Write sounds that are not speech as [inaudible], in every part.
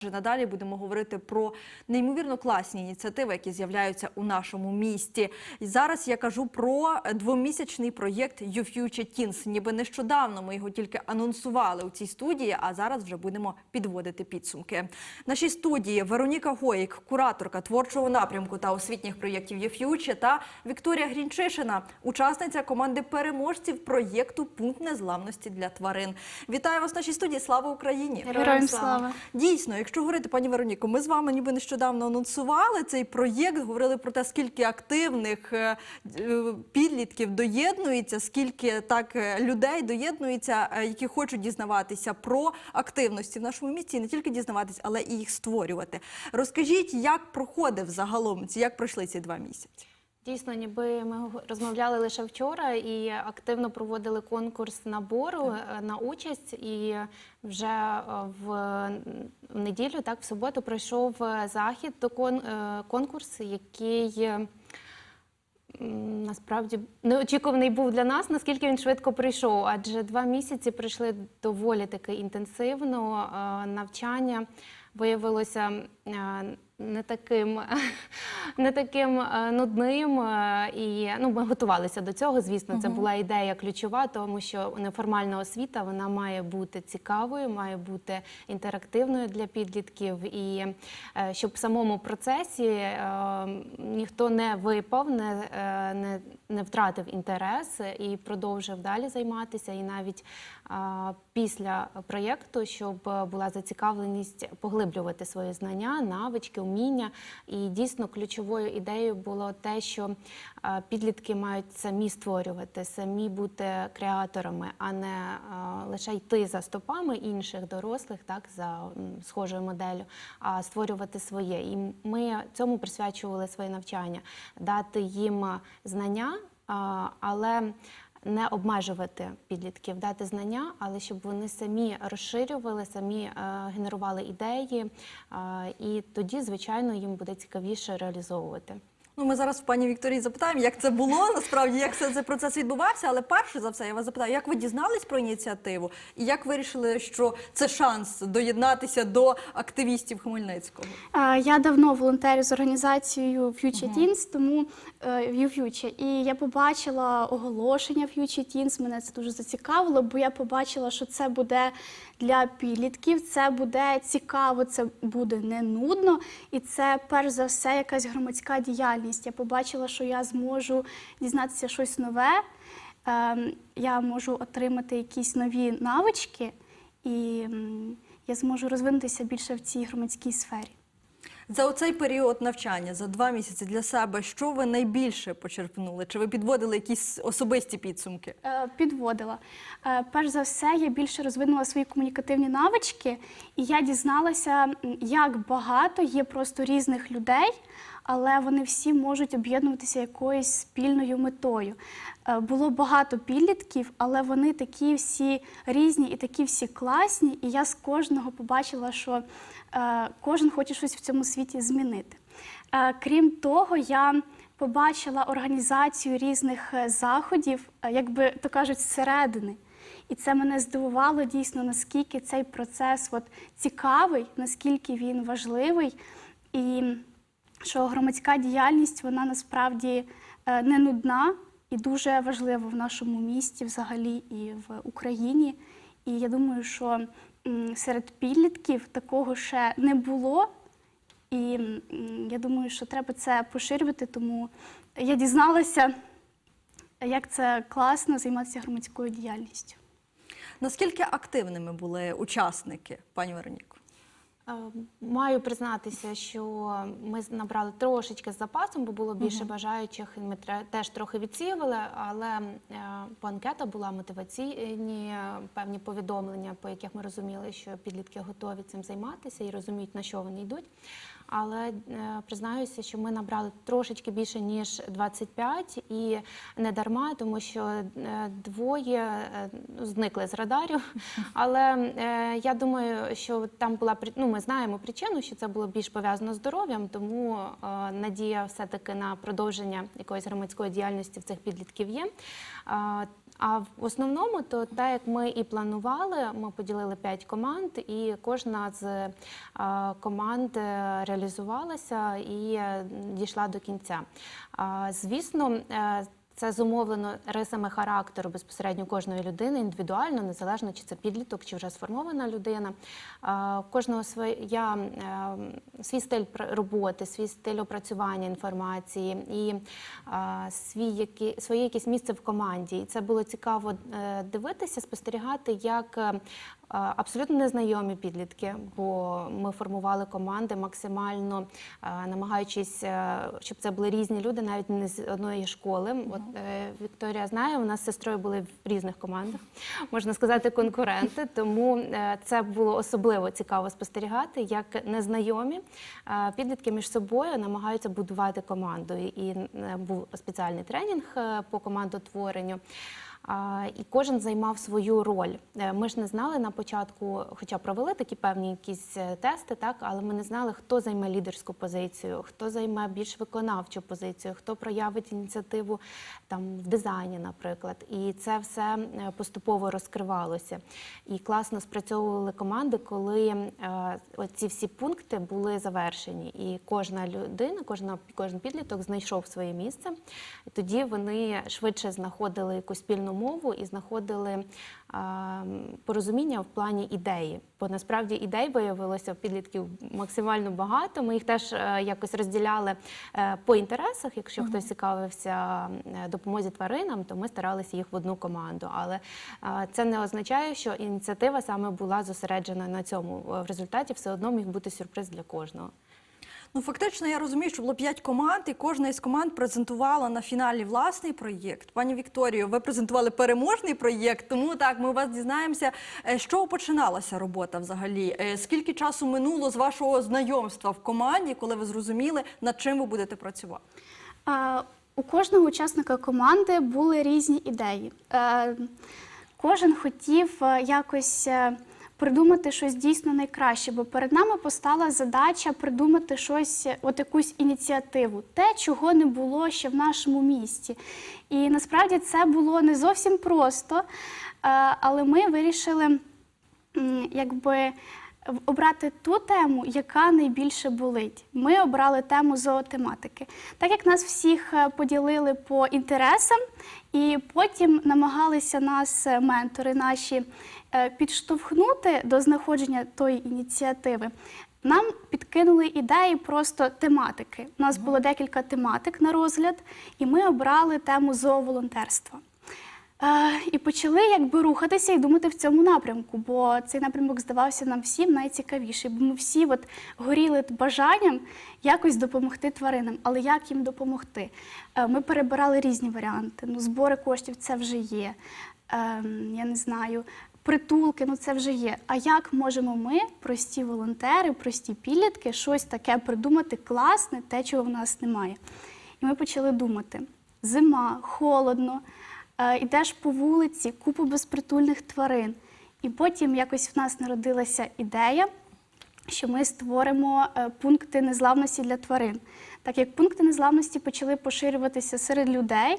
Вже Надалі будемо говорити про неймовірно класні ініціативи, які з'являються у нашому місті. І зараз я кажу про двомісячний проєкт «You Future Teens». Ніби нещодавно ми його тільки анонсували у цій студії, а зараз вже будемо підводити підсумки. В нашій студії Вероніка Гоїк, кураторка творчого напрямку та освітніх проєктів «You Future» та Вікторія Грінчишина, учасниця команди переможців проєкту Пункт незламності для тварин. Вітаю вас в нашій студії. Слава Україні! Героям слава! Дійсно, якщо говорити, пані Вероніко, ми з вами ніби нещодавно анонсували цей проєкт, говорили про те, скільки активних е, е, підлітків доєднується, скільки так е, людей доєднується, які хочуть дізнаватися про активності в нашому місті, і не тільки дізнаватись, але і їх створювати. Розкажіть, як проходив загалом як пройшли ці два місяці? Дійсно, ніби ми розмовляли лише вчора і активно проводили конкурс набору е, на участь. І вже е, в неділю, так в суботу, пройшов е, захід до кон, е, конкурс, який. Насправді неочікуваний був для нас, наскільки він швидко прийшов, адже два місяці пройшли доволі таки інтенсивно. Навчання виявилося не таким, [laughs] не таким е, нудним. е, І ну, ми готувалися до цього. Звісно, це була ідея ключова, тому що неформальна освіта вона має бути цікавою, має бути інтерактивною для підлітків. І е, щоб в самому процесі ніхто не випав, не, не, не втратив інтерес і продовжив далі займатися. І навіть після проєкту, щоб була зацікавленість поглиблювати свої знання, навички, уміння. І дійсно ключовою ідеєю було те, що е, підлітки мають самі створювати, самі бути креаторами, а не е, лише йти за стопами інших дорослих, так за схожою моделлю, а створювати своє. І ми цьому присвячували своє навчання, дати їм е, знання, але не обмежувати підлітків, дати знання, але щоб вони самі розширювали, самі е, генерували ідеї, е, і тоді, звичайно, їм буде цікавіше реалізовувати. Ну, ми зараз в пані Вікторії запитаємо, як це було насправді, як все цей процес відбувався. Але перше за все, я вас запитаю, як ви дізнались про ініціативу і як вирішили, що це шанс доєднатися до активістів Хмельницького? Е, Я давно волонтерю з організацією Future Teens, тому е, Future. І я побачила оголошення Future Teens, мене це дуже зацікавило, бо я побачила, що це буде для підлітків, це буде цікаво, це буде не нудно, і це перш за все якась громадська діяльність. Я побачила, що я зможу дізнатися щось нове, ем, я можу отримати якісь нові навички, і я зможу розвинутися більше в цій громадській сфері. За оцей період навчання, за два місяці для себе, що ви найбільше почерпнули? Чи ви підводили якісь особисті підсумки? Е, Підводила. Е, Перш за все, я більше розвинула свої комунікативні навички, і я дізналася, як багато є просто різних людей, але вони всі можуть об'єднуватися якоюсь спільною метою. Е, Було багато підлітків, але вони такі всі різні і такі всі класні. І я з кожного побачила, що е, кожен хоче щось в цьому світі змінити. Е, Крім того, я побачила організацію різних заходів, е, як би то кажуть, зсередини. І це мене здивувало дійсно, наскільки цей процес от, цікавий, наскільки він важливий, і що громадська діяльність вона насправді е, не нудна і дуже важлива в нашому місті, взагалі і в Україні. І я думаю, що серед підлітків такого ще не було. І я думаю, що треба це поширювати, тому я дізналася, як це класно займатися громадською діяльністю. Наскільки активними були учасники, пані Вероніко? Е, Маю признатися, що ми набрали трошечки з запасом, бо було більше бажаючих, ми теж трохи відсіювали, але е, по анкета була мотиваційні е, певні повідомлення, по яких ми розуміли, що підлітки готові цим займатися і розуміють, на що вони йдуть. Але е, признаюся, що ми набрали трошечки більше ніж 25 і не дарма, тому що е, двоє е, зникли з радарів. [laughs] Але я думаю, що там була ну, ми знаємо причину, що це було більш пов'язано з здоров'ям, тому надія все-таки на продовження якоїсь громадської діяльності в цих підлітків є. А в основному, то так як ми і планували, ми поділили п'ять команд, і кожна з команд е, реалізувалася і е, дійшла до кінця. Звісно, е, це зумовлено рисами характеру безпосередньо кожної людини, індивідуально, незалежно чи це підліток, чи вже сформована людина. Кожного своя, е, свій стиль роботи, свій стиль опрацювання інформації і свій, які, своє якесь місце в команді. І це було цікаво дивитися, спостерігати, як абсолютно незнайомі підлітки, бо ми формували команди максимально намагаючись, е, щоб це були різні люди, навіть не з одної школи. От е, Вікторія знає, у нас з сестрою були в різних командах, можна сказати, конкуренти. Тому е, це було особливо цікаво спостерігати, як незнайомі підлітки між собою намагаються будувати команду. І був спеціальний тренінг по командотворенню. І кожен займав свою роль. Е, Ми ж не знали на початку, хоча провели такі певні якісь е, тести, так але ми не знали, хто займе лідерську позицію, хто займе більш виконавчу позицію, хто проявить ініціативу там в дизайні, наприклад. І це все е, поступово розкривалося. І класно спрацьовували команди, коли ці всі пункти були завершені, і кожна людина, кожна кожен підліток знайшов своє місце. І тоді вони швидше знаходили якусь спільну мову і знаходили порозуміння в плані ідеї. Бо насправді ідей виявилося в підлітків максимально багато. Ми їх теж е, якось розділяли е, по інтересах. Якщо хтось цікавився е, допомозі тваринам, то ми старалися їх в одну команду. Але це не означає, що ініціатива саме була зосереджена на цьому. В результаті все одно міг бути сюрприз для кожного. Ну, фактично, я розумію, що було п'ять команд, і кожна із команд презентувала на фіналі власний проєкт. Пані Вікторію, ви презентували переможний проєкт, тому так ми у вас дізнаємося, е, з чого починалася робота взагалі. Е, Скільки часу минуло з вашого знайомства в команді, коли ви зрозуміли, над чим ви будете працювати? А, У кожного учасника команди були різні ідеї. Е, Кожен хотів е, якось придумати щось дійсно найкраще, бо перед нами постала задача придумати щось, от якусь ініціативу, те, чого не було ще в нашому місті. І насправді це було не зовсім просто, е, але ми вирішили якби обрати ту тему, яка найбільше болить. Ми обрали тему зоотематики. Так як нас всіх е, поділили по інтересам, і потім намагалися нас е, ментори наші е, підштовхнути до знаходження тої ініціативи. Нам підкинули ідеї просто тематики. У нас було декілька тематик на розгляд, і ми обрали тему зооволонтерства. І почали якби рухатися і думати в цьому напрямку, бо цей напрямок здавався нам всім найцікавіший, бо ми всі от горіли бажанням якось допомогти тваринам. Але як їм допомогти? Е, Ми перебирали різні варіанти. Ну, збори коштів це вже є. Ем, Я не знаю. Притулки, ну це вже є. А як можемо ми, прості волонтери, прості підлітки, щось таке придумати класне, те, чого в нас немає? І ми почали думати: зима, холодно, йдеш по вулиці, купу безпритульних тварин. І потім якось в нас народилася ідея, що ми створимо е, пункти незламності для тварин. Так як пункти незламності почали поширюватися серед людей,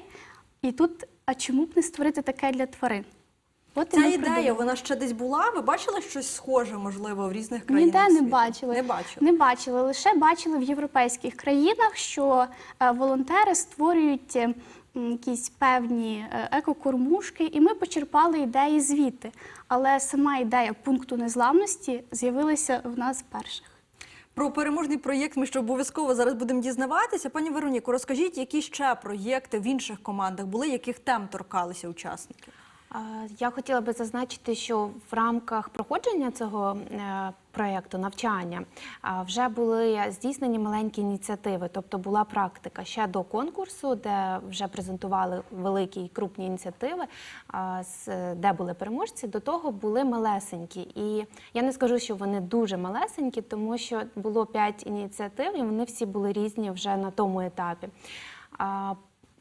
і тут, а чому б не створити таке для тварин? От Ця ідея, придумали. вона ще десь була. Ви бачили щось схоже, можливо, в різних країнах? Ніде не бачили. Не бачили. Не бачили, лише бачили в європейських країнах, що е, волонтери створюють е, якісь певні е, екокормушки, і ми почерпали ідеї звідти. Але сама ідея пункту незламності з'явилася в нас перших. Про переможний проєкт ми ще обов'язково зараз будемо дізнаватися. Пані Вероніко, розкажіть, які ще проєкти в інших командах були, яких тем торкалися учасники? Я хотіла би зазначити, що в рамках проходження цього е, проєкту навчання вже були здійснені маленькі ініціативи, тобто була практика ще до конкурсу, де вже презентували великі і крупні ініціативи, де були переможці. До того були малесенькі. І я не скажу, що вони дуже малесенькі, тому що було п'ять ініціатив, і вони всі були різні вже на тому етапі.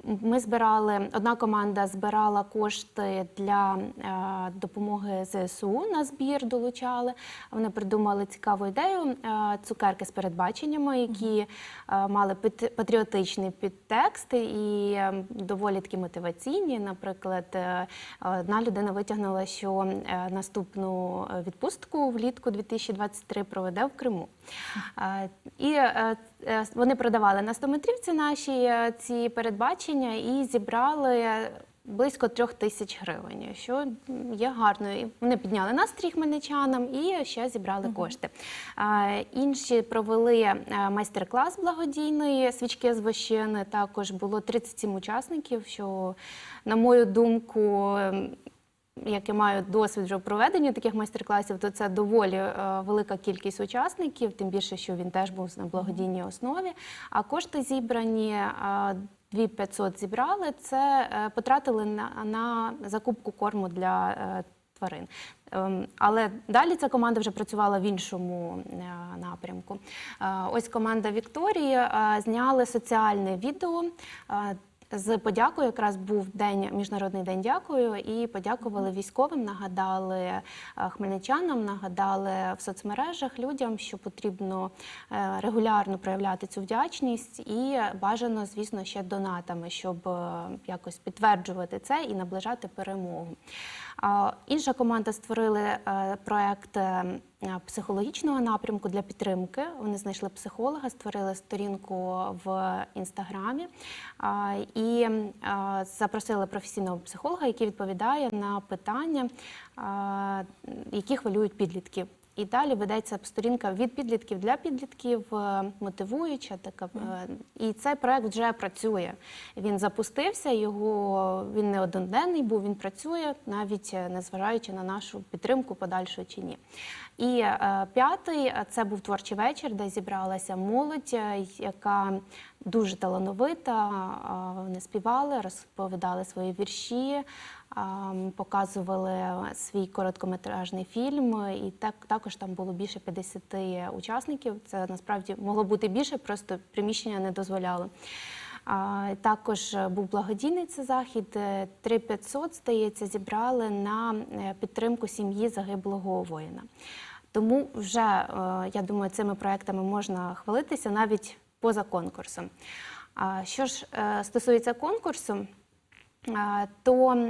Ми збирали одна команда збирала кошти для е, допомоги ЗСУ на збір. Долучали. Вони придумали цікаву ідею е, цукерки з передбаченнями, які е, мали пат- патріотичний підтекст і доволі такі мотиваційні. Наприклад, одна людина витягнула, що наступну відпустку влітку 2023 проведе в Криму. І вони продавали на 100-метрівці наші е, ці передбачення і зібрали близько трьох тисяч гривень, що є гарною. Вони підняли настрій хмельничанам і ще зібрали кошти. Е, Інші провели е, майстер-клас благодійний свічки з вощини. Також було 37 учасників, що, на мою думку, ем, як я маю досвід вже в проведенні таких майстер-класів, то це доволі е, велика кількість учасників, тим більше, що він теж був на благодійній основі. А кошти зібрані. е, 2500 зібрали, це е, потратили на, на закупку корму для е, тварин. Ем, Але далі ця команда вже працювала в іншому е, напрямку. Е, Ось команда Вікторії е, зняли соціальне відео. е, з подякою якраз був день міжнародний день дякую, і подякували військовим, нагадали е, хмельничанам, нагадали в соцмережах людям, що потрібно е, регулярно проявляти цю вдячність і бажано, звісно, ще донатами, щоб е, якось підтверджувати це і наближати перемогу. Інша команда створили проект психологічного напрямку для підтримки. Вони знайшли психолога, створили сторінку в інстаграмі і запросили професійного психолога, який відповідає на питання, які хвилюють підлітків. І далі ведеться сторінка від підлітків для підлітків, е, мотивуюча така. е, І цей проект вже працює. Він запустився, його він не одноденний був, він працює, навіть е, незважаючи на нашу підтримку подальшу чи ні. І п'ятий це був творчий вечір, де зібралася молодь, яка дуже талановита. Вони співали, розповідали свої вірші, показували свій короткометражний фільм. І так також там було більше 50 учасників. Це насправді могло бути більше, просто приміщення не дозволяло. Також е, був благодійний цей захід. Е, 3500, здається, зібрали на е, підтримку сім'ї загиблого воїна. Тому вже, е, я думаю, цими проектами можна хвалитися навіть поза конкурсом. А Що ж е, стосується конкурсу, то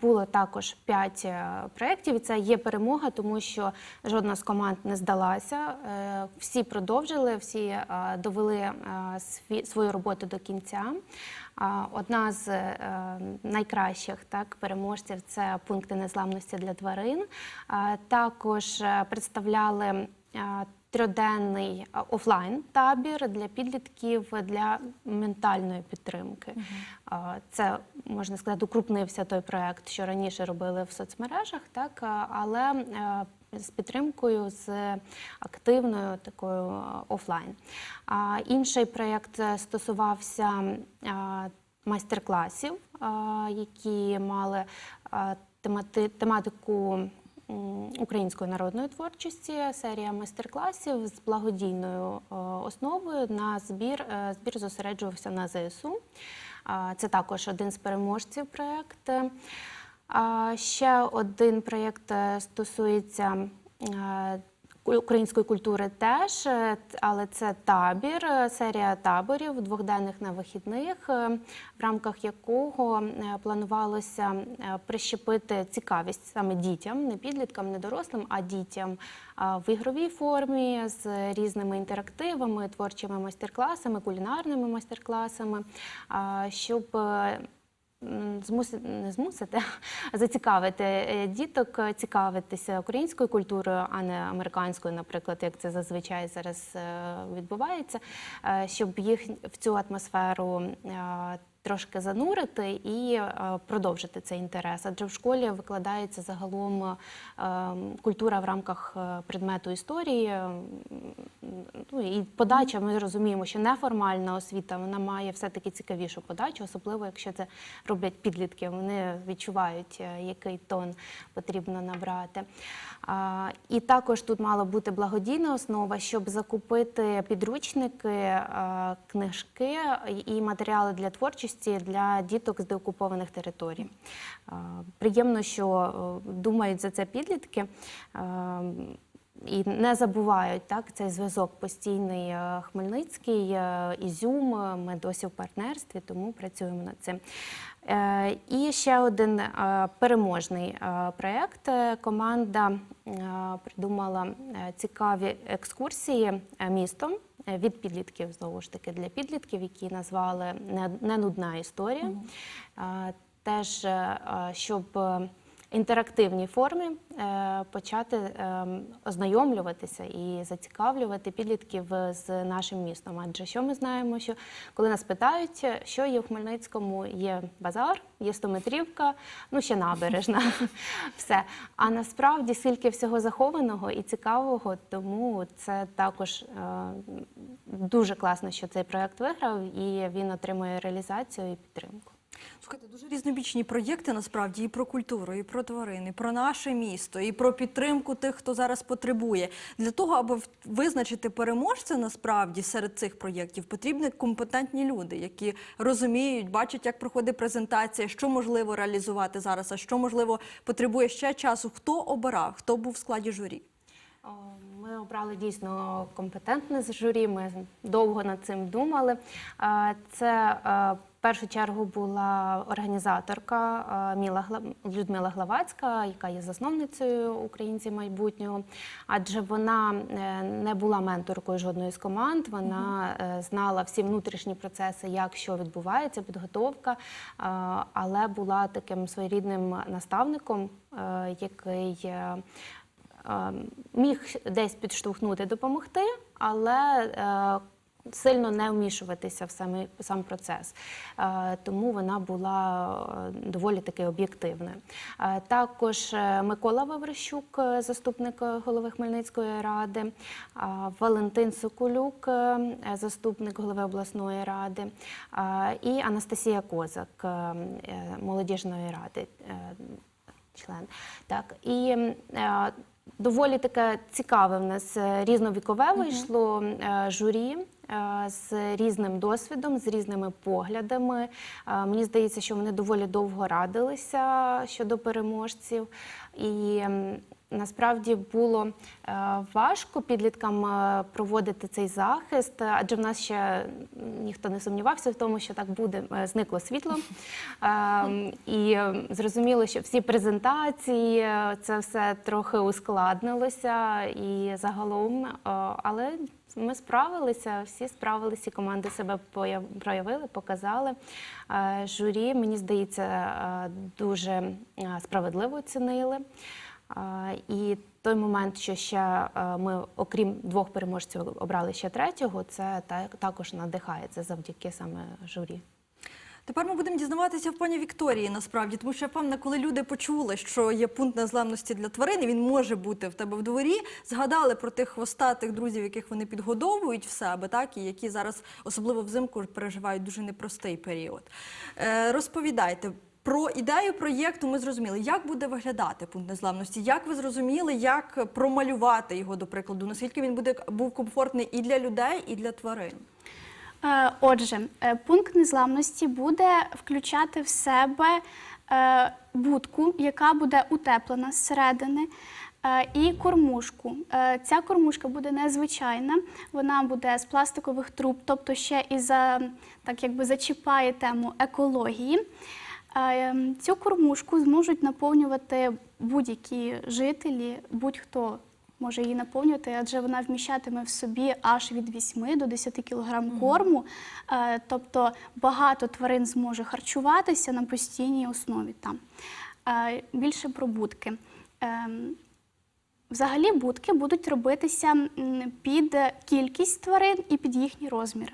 було також п'ять проєктів. І це є перемога, тому що жодна з команд не здалася. Е, Всі продовжили, всі довели свою роботу до кінця. Одна з е, найкращих так, переможців це пункти незламності для тварин. Також е, представляли трьоденний офлайн табір для підлітків для ментальної підтримки. А, Це можна сказати, укрупнився той проект, що раніше робили в соцмережах, так але е, з підтримкою з активною такою офлайн. А інший проєкт е, стосувався майстер-класів, які мали тематику української народної творчості, серія майстер-класів з благодійною е, основою на збір. Е, Збір зосереджувався на ЗСУ. Це також один з переможців проєкту. Ще один проєкт е, стосується української культури теж, е, але це табір, е, серія таборів двохденних на вихідних, е, в рамках якого планувалося прищепити цікавість саме дітям, не підліткам, не дорослим, а дітям в ігровій формі з різними інтерактивами, творчими майстер-класами, кулінарними майстер-класами, щоб змусити, не змусити, зацікавити е, діток е, цікавитися українською культурою, а не американською, наприклад, як це зазвичай зараз е, відбувається, щоб їх в цю атмосферу трошки занурити і е, продовжити цей інтерес. Адже в школі викладається загалом е, культура в рамках е, предмету історії. ну і подача. Ми розуміємо, що неформальна освіта вона має все-таки цікавішу подачу, особливо якщо це роблять підлітки. Вони відчувають, який тон потрібно набрати. І також тут мала бути благодійна основа, щоб закупити підручники, книжки і матеріали для творчості для діток з деокупованих територій. Е, Приємно, що е, думають за це підлітки. е, І не забувають так цей зв'язок постійний Хмельницький, Ізюм. Ми досі в партнерстві, тому працюємо над цим. І ще один переможний проєкт. Команда придумала цікаві екскурсії містом від підлітків, знову ж таки, для підлітків, які назвали «Не- нудна історія. Е, Теж, е, е, щоб е, інтерактивній формі е, почати е, ознайомлюватися і зацікавлювати підлітків з нашим містом. Адже що ми знаємо, що коли нас питають, що є в Хмельницькому, є базар, є стометрівка, ну ще набережна, [laughs] все. А насправді скільки всього захованого і цікавого, тому це також е, дуже класно, що цей проект виграв, і він отримує реалізацію і підтримку. Слухайте, дуже різнобічні проєкти насправді і про культуру, і про тварин, і про наше місто, і про підтримку тих, хто зараз потребує. Для того, аби визначити переможця насправді серед цих проєктів, потрібні компетентні люди, які розуміють, бачать, як проходить презентація, що можливо реалізувати зараз, а що можливо потребує ще часу. Хто обирав, хто був в складі журі? Ми обрали дійсно компетентне з журі. Ми довго над цим думали. Е, Це е, першу чергу була організаторка е, Міла Людмила Главацька, яка є засновницею українців майбутнього. Адже вона е, не була менторкою жодної з команд. Вона е, знала всі внутрішні процеси, як що відбувається, підготовка, але була таким своєрідним наставником, який. міг десь підштовхнути, допомогти, але сильно не вмішуватися в самий сам процес. Е, Тому вона була е, доволі таки об'єктивною. Е, Також Микола Ваврищук, заступник голови Хмельницької ради, Валентин Соколюк, заступник голови обласної ради, і Анастасія Козак, молодіжної ради. член. Так, і доволі таке цікаве в нас е, різновікове вийшло е, журі. е, З різним досвідом, з різними поглядами. Мені здається, що вони доволі довго радилися щодо переможців. І насправді було е, важко підліткам е, проводити цей захист, адже в нас ще ніхто не сумнівався в тому, що так буде. Е, Зникло світло. [laughs] Е, І зрозуміло, що всі презентації, це все трохи ускладнилося і загалом, але ми справилися, всі справилися, команди себе проявили, показали. Журі, мені здається, дуже справедливо оцінили. І той момент, що ще е, ми, окрім двох переможців, обрали ще третього, це також надихає. Це завдяки саме журі. Тепер ми будемо дізнаватися в пані Вікторії насправді, тому що я певна, коли люди почули, що є пункт незламності для тварин, він може бути в тебе в дворі, згадали про тих хвостатих друзів, яких вони підгодовують в себе, так і які зараз, особливо взимку, переживають дуже непростий період. Е, розповідайте. Про ідею проєкту ми зрозуміли, як буде виглядати пункт незламності, як ви зрозуміли, як промалювати його, до прикладу, наскільки він буде був комфортний і для людей, і для тварин. Е, Отже, е, пункт незламності буде включати в себе е, будку, яка буде утеплена зсередини. І кормушку. Ця кормушка буде незвичайна, вона буде з пластикових труб, тобто ще і за так якби зачіпає тему екології. Ем, Цю кормушку зможуть наповнювати будь-які жителі, будь-хто може її наповнювати, адже вона вміщатиме в собі аж від 8 до 10 кг корму. Тобто багато тварин зможе харчуватися на постійній основі там. Більше про будки. Ем, Взагалі будки будуть робитися під кількість тварин і під їхні розміри.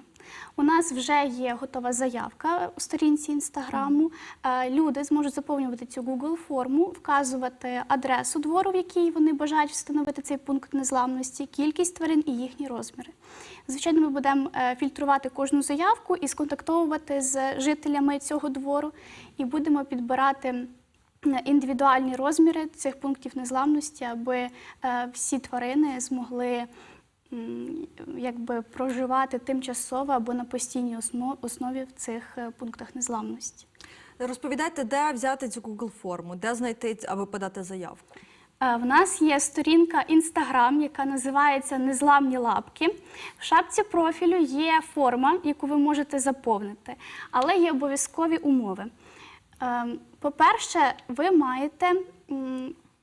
У нас вже є готова заявка у сторінці інстаграму. Е, Люди зможуть заповнювати цю Google форму, вказувати адресу двору, в якій вони бажають встановити цей пункт незламності, кількість тварин і їхні розміри. Звичайно, ми будемо е, фільтрувати кожну заявку і сконтактовувати з жителями цього двору, і будемо підбирати індивідуальні розміри цих пунктів незламності, аби е, всі тварини змогли якби проживати тимчасово або на постійній основі в цих е, пунктах незламності. Розповідайте, де взяти цю Google форму, де знайти, аби подати заявку. Е, В нас є сторінка Instagram, яка називається Незламні лапки. В шапці профілю є форма, яку ви можете заповнити, але є обов'язкові умови. Е, По-перше, ви маєте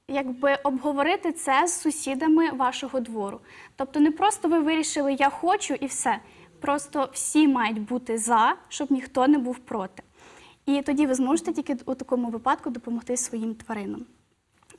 якби обговорити це з сусідами вашого двору. Тобто не просто ви вирішили Я хочу і все. Просто всі мають бути за, щоб ніхто не був проти. І тоді ви зможете тільки у такому випадку допомогти своїм тваринам.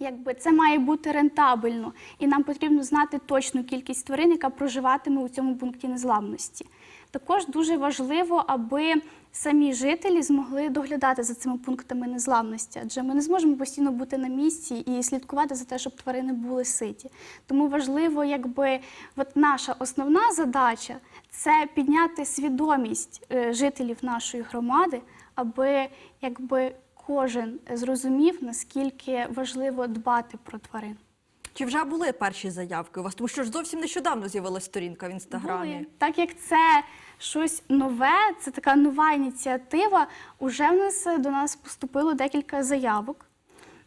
Якби це має бути рентабельно, і нам потрібно знати точну кількість тварин, яка проживатиме у цьому пункті незламності. Також дуже важливо, аби самі жителі змогли доглядати за цими пунктами незламності, адже ми не зможемо постійно бути на місці і слідкувати за те, щоб тварини були ситі. Тому важливо, якби от наша основна задача це підняти свідомість е, жителів нашої громади, аби якби кожен зрозумів, наскільки важливо дбати про тварин. Чи вже були перші заявки у вас? Тому що ж зовсім нещодавно з'явилася сторінка в інстаграмі. Були. Так як це щось нове, це така нова ініціатива. Уже в нас е, до нас поступило декілька заявок,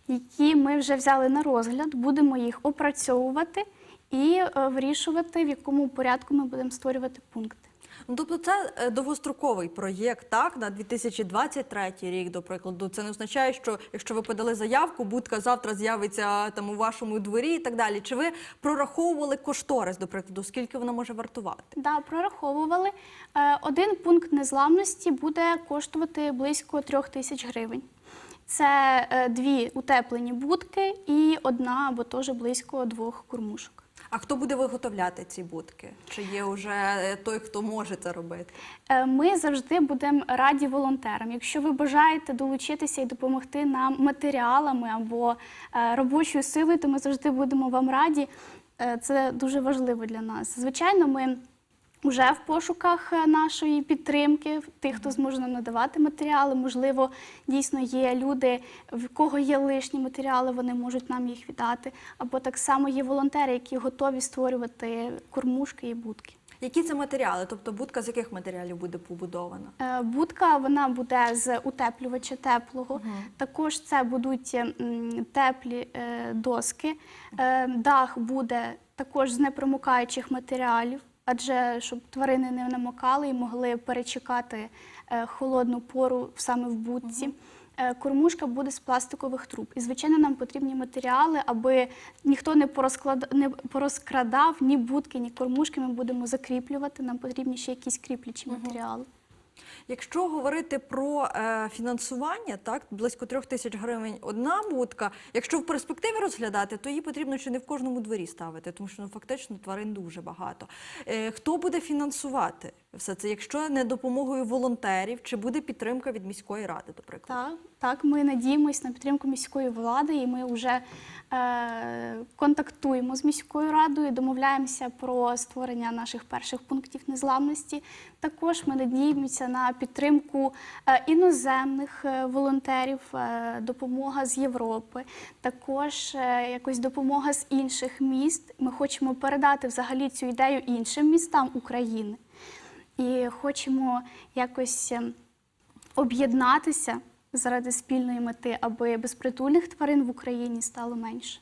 які ми вже взяли на розгляд, будемо їх опрацьовувати і е, вирішувати, в якому порядку ми будемо створювати пункти. Ну, тобто це е, довгостроковий проєкт, так, на 2023 рік, до прикладу. Це не означає, що якщо ви подали заявку, будка завтра з'явиться там у вашому дворі і так далі. Чи ви прораховували кошторис, до прикладу, скільки вона може вартувати? Да, прораховували. Е, Один пункт незламності буде коштувати близько трьох тисяч гривень. Це е, дві утеплені будки і одна або теж близько двох кормушок. А хто буде виготовляти ці будки? Чи є вже е, той, хто може це робити? Е, Ми завжди будемо раді волонтерам. Якщо ви бажаєте долучитися і допомогти нам матеріалами або е, робочою силою, то ми завжди будемо вам раді. Це дуже важливо для нас. Звичайно, ми вже в пошуках е, нашої підтримки, тих, хто зможе нам надавати матеріали. Можливо, дійсно є люди, в кого є лишні матеріали, вони можуть нам їх віддати. Або так само є волонтери, які готові створювати кормушки і будки. Які це матеріали? Тобто будка з яких матеріалів буде побудована? Е, Будка вона буде з утеплювача теплого. Також це будуть теплі е, доски. Дах буде також з непромокаючих матеріалів, адже щоб тварини не намокали і могли перечекати е, холодну пору саме в будці. Е, Кормушка буде з пластикових труб. І, звичайно, нам потрібні матеріали, аби ніхто не, порозклад... не порозкрадав ні будки, ні кормушки. Ми будемо закріплювати. Нам потрібні ще якісь кріплячі матеріали. Якщо говорити про е, фінансування, так близько трьох тисяч гривень одна будка. Якщо в перспективі розглядати, то її потрібно чи не в кожному дворі ставити, тому що ну, фактично тварин дуже багато. Е, хто буде фінансувати все це? Якщо не допомогою волонтерів, чи буде підтримка від міської ради, до прикладу? Так, так, ми надіємось на підтримку міської влади, і ми вже е, контактуємо з міською радою, домовляємося про створення наших перших пунктів незламності. Також ми надіємося на підтримку е, іноземних е, волонтерів, е, допомога з Європи, також е, якось допомога з інших міст. Ми хочемо передати взагалі цю ідею іншим містам України. І хочемо якось ем, об'єднатися заради спільної мети, аби безпритульних тварин в Україні стало менше.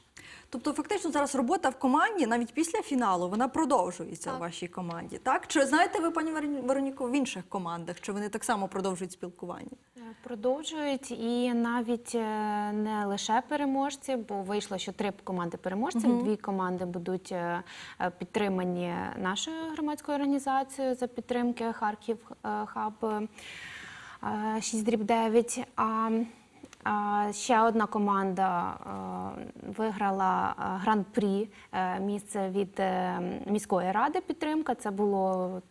Тобто, фактично зараз робота в команді, навіть після фіналу, вона продовжується у вашій команді. Так чи знаєте ви, пані Вероні- Вероніко, в інших командах? Чи вони так само продовжують спілкування? Е, Продовжують і навіть е, не лише переможці, бо вийшло, що три команди переможців, дві команди будуть е, підтримані нашою громадською організацією за підтримки Харків Хаб 6 дріб 9. А а, ще одна команда е, виграла е, гран-прі е, місце від міської ради підтримка. Це було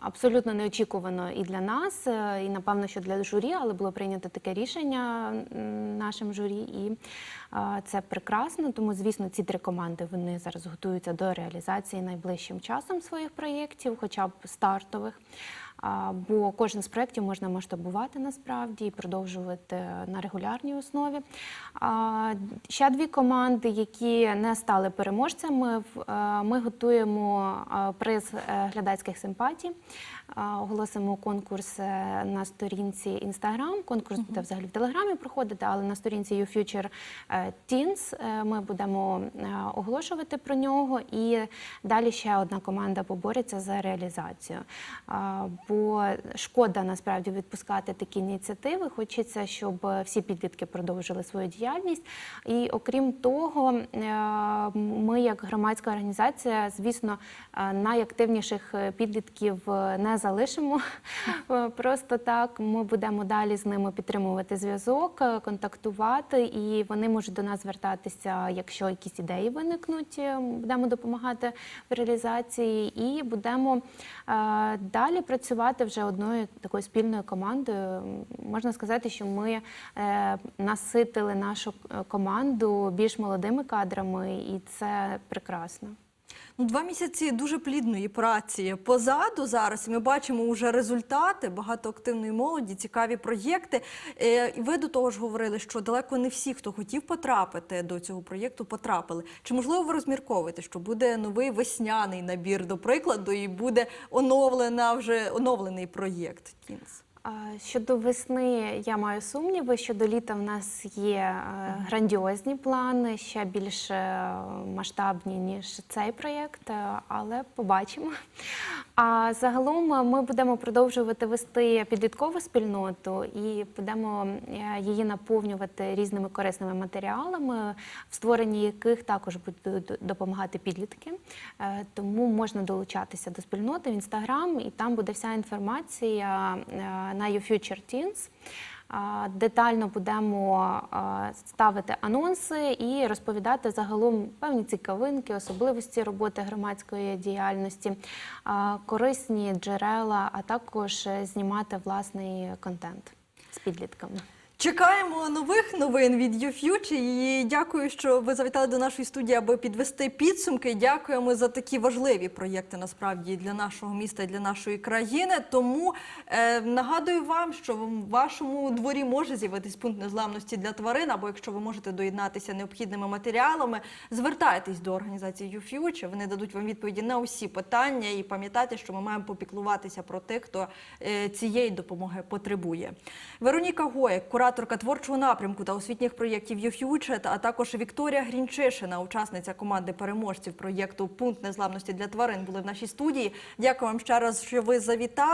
абсолютно неочікувано і для нас, і напевно, що для журі, але було прийнято таке рішення нашим журі, і це прекрасно. Тому, звісно, ці три команди вони зараз готуються до реалізації найближчим часом своїх проєктів, хоча б стартових. Бо кожен з проєктів можна масштабувати насправді і продовжувати на регулярній основі. Ще дві команди, які не стали переможцями. е, Ми готуємо е, приз е, глядацьких симпатій. Оголосимо конкурс е, на сторінці Instagram. Конкурс буде взагалі в Телеграмі проходити, але на сторінці YouFuture е, Teens е, ми будемо оголошувати про нього. І далі ще одна команда побореться за реалізацію. Бо шкода насправді відпускати такі ініціативи. Хочеться, щоб всі підлітки продовжили свою діяльність. І окрім того, ми, як громадська організація, звісно, найактивніших підлітків е, залишимо [laughs] е, просто так. Ми будемо далі з ними підтримувати зв'язок, е, контактувати, і вони можуть до нас звертатися, якщо якісь ідеї виникнуть. е, Будемо допомагати в реалізації, і будемо далі працювати вже одною такою спільною командою. Можна сказати, що ми наситили нашу команду більш молодими кадрами, і це прекрасно. Ну, два місяці дуже плідної праці позаду зараз. Ми бачимо вже результати, багато активної молоді, цікаві проєкти. Е, ви до того ж говорили, що далеко не всі, хто хотів потрапити до цього проєкту, потрапили. Чи можливо ви розмірковуєте, що буде новий весняний набір, до прикладу, і буде оновлена вже оновлений проєкт Кінс? Щодо весни я маю сумніви. Щодо літа в нас є е, грандіозні плани, ще більш е, масштабні, ніж цей проєкт, е, але побачимо. А загалом ми будемо продовжувати вести підліткову спільноту і будемо її наповнювати різними корисними матеріалами, в створенні яких також будуть допомагати підлітки. Тому можна долучатися до спільноти в інстаграм, і там буде вся інформація на YouFuture Teens. Детально будемо ставити анонси і розповідати загалом певні цікавинки, особливості роботи громадської діяльності, корисні джерела, а також е, знімати власний контент з підлітками. Чекаємо нових новин від YouFuture і дякую, що ви завітали до нашої студії, аби підвести підсумки. Дякуємо за такі важливі проєкти насправді для нашого міста і для нашої країни. Тому е, нагадую вам, що в вашому дворі може з'явитись пункт незламності для тварин, або якщо ви можете доєднатися необхідними матеріалами, звертайтесь до організації YouFuture, Вони дадуть вам відповіді на усі питання і пам'ятайте, що ми маємо попіклуватися про тих, хто е, цієї допомоги потребує. Вероніка Гоєк, кураторка творчого напрямку та освітніх проєктів YouFuture, а також Вікторія Грінчишина, учасниця команди переможців проєкту Пункт незламності для тварин, були в нашій студії. Дякую вам ще раз, що ви завітали.